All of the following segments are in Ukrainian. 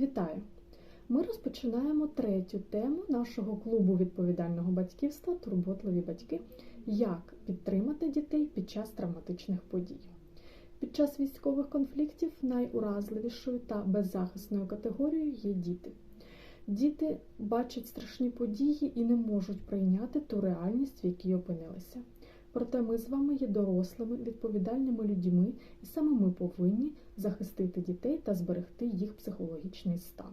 Вітаю! Ми розпочинаємо третю тему нашого клубу відповідального батьківства Турботливі батьки. Як підтримати дітей під час травматичних подій. Під час військових конфліктів найуразливішою та беззахисною категорією є діти. Діти бачать страшні події і не можуть прийняти ту реальність, в якій опинилися. Проте ми з вами є дорослими, відповідальними людьми, і саме ми повинні захистити дітей та зберегти їх психологічний стан.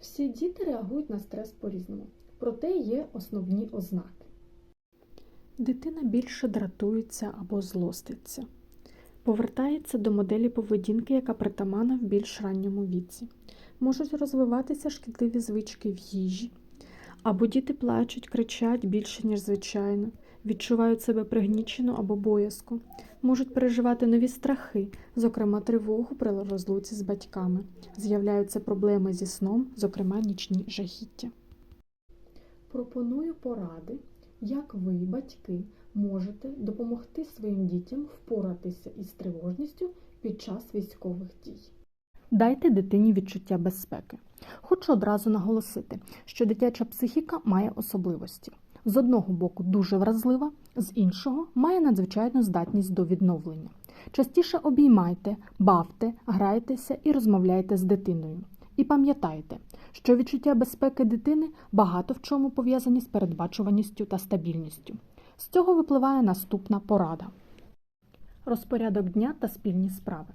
Всі діти реагують на стрес по-різному, проте є основні ознаки. Дитина більше дратується або злоститься, повертається до моделі поведінки, яка притаманна в більш ранньому віці. Можуть розвиватися шкідливі звички в їжі, або діти плачуть, кричать більше, ніж звичайно, відчувають себе пригнічено або боязко, можуть переживати нові страхи, зокрема тривогу при розлуці з батьками, з'являються проблеми зі сном, зокрема нічні жахіття. Пропоную поради, як ви, батьки, можете допомогти своїм дітям впоратися із тривожністю під час військових дій. Дайте дитині відчуття безпеки. Хочу одразу наголосити, що дитяча психіка має особливості. З одного боку дуже вразлива, з іншого має надзвичайну здатність до відновлення. Частіше обіймайте, бавте, грайтеся і розмовляйте з дитиною. І пам'ятайте, що відчуття безпеки дитини багато в чому пов'язані з передбачуваністю та стабільністю. З цього випливає наступна порада: розпорядок дня та спільні справи.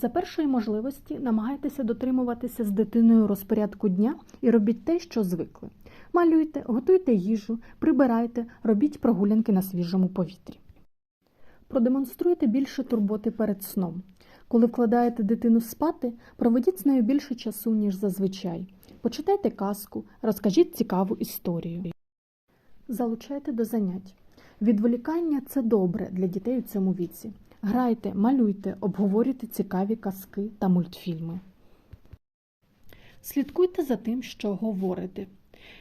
За першої можливості намагайтеся дотримуватися з дитиною розпорядку дня і робіть те, що звикли. Малюйте, готуйте їжу, прибирайте, робіть прогулянки на свіжому повітрі. Продемонструйте більше турботи перед сном. Коли вкладаєте дитину спати, проведіть з нею більше часу, ніж зазвичай. Почитайте казку, розкажіть цікаву історію. Залучайте до занять. Відволікання це добре для дітей у цьому віці. Грайте, малюйте, обговорюйте цікаві казки та мультфільми. Слідкуйте за тим, що говорите.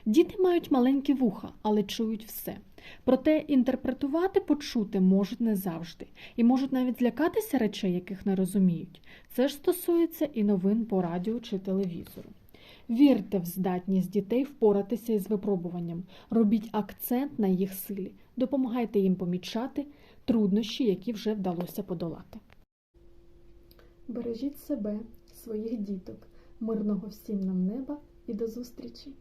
Діти мають маленькі вуха, але чують все. Проте інтерпретувати почути можуть не завжди і можуть навіть злякатися речей, яких не розуміють. Це ж стосується і новин по радіо чи телевізору. Вірте в здатність дітей впоратися із випробуванням, робіть акцент на їх силі, допомагайте їм помічати труднощі, які вже вдалося подолати. Бережіть себе, своїх діток, мирного всім нам неба і до зустрічі!